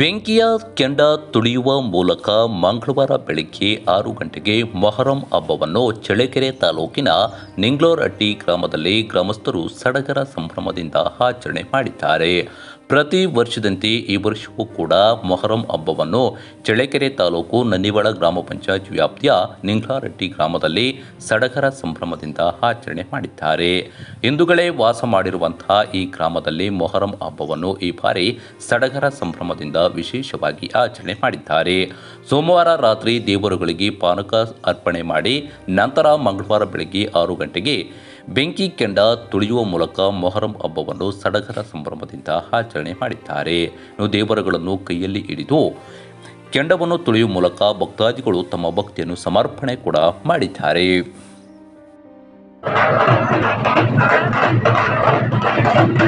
ಬೆಂಕಿಯ ಕೆಂಡ ತುಳಿಯುವ ಮೂಲಕ ಮಂಗಳವಾರ ಬೆಳಗ್ಗೆ ಆರು ಗಂಟೆಗೆ ಮೊಹರಂ ಹಬ್ಬವನ್ನು ಚಳ್ಳಕೆರೆ ತಾಲೂಕಿನ ನಿಂಗ್ಲೋರಟ್ಟಿ ಗ್ರಾಮದಲ್ಲಿ ಗ್ರಾಮಸ್ಥರು ಸಡಗರ ಸಂಭ್ರಮದಿಂದ ಆಚರಣೆ ಮಾಡಿದ್ದಾರೆ. ಪ್ರತಿ ವರ್ಷದಂತೆ ಈ ವರ್ಷವೂ ಕೂಡ ಮೊಹರಂ ಹಬ್ಬವನ್ನು ಚಳ್ಳಕೆರೆ ತಾಲೂಕು ನನ್ನಿವಾಳ ಗ್ರಾಮ ಪಂಚಾಯತ್ ವ್ಯಾಪ್ತಿಯ ನಿಂಗ್ಲಾರಟ್ಟಿ ಗ್ರಾಮದಲ್ಲಿ ಸಡಗರ ಸಂಭ್ರಮದಿಂದ ಆಚರಣೆ ಮಾಡಿದ್ದಾರೆ. ಹಿಂದೂಗಳೇ ವಾಸ ಮಾಡಿರುವಂತಹ ಈ ಗ್ರಾಮದಲ್ಲಿ ಮೊಹರಂ ಹಬ್ಬವನ್ನು ಈ ಬಾರಿ ಸಡಗರ ಸಂಭ್ರಮದಿಂದ ವಿಶೇಷವಾಗಿ ಆಚರಣೆ ಮಾಡಿದ್ದಾರೆ ಸೋಮವಾರ ರಾತ್ರಿ ದೇವರುಗಳಿಗೆ ಪಾನಕ ಅರ್ಪಣೆ ಮಾಡಿ, ನಂತರ ಮಂಗಳವಾರ ಬೆಳಗ್ಗೆ ಆರು ಗಂಟೆಗೆ ಬೆಂಕಿ ಕೆಂಡ ತುಳಿಯುವ ಮೂಲಕ ಮೊಹರಂ ಹಬ್ಬವನ್ನು ಸಡಗರ ಸಂಭ್ರಮದಿಂದ ಆಚರಣೆ ಮಾಡಿದ್ದಾರೆ ದೇವರುಗಳನ್ನು ಕೈಯಲ್ಲಿ ಹಿಡಿದು ಕೆಂಡವನ್ನು ತುಳಿಯುವ ಮೂಲಕ ಭಕ್ತಾದಿಗಳು ತಮ್ಮ ಭಕ್ತಿಯನ್ನು ಸಮರ್ಪಣೆ ಕೂಡ ಮಾಡಿದ್ದಾರೆ ¡Vamos!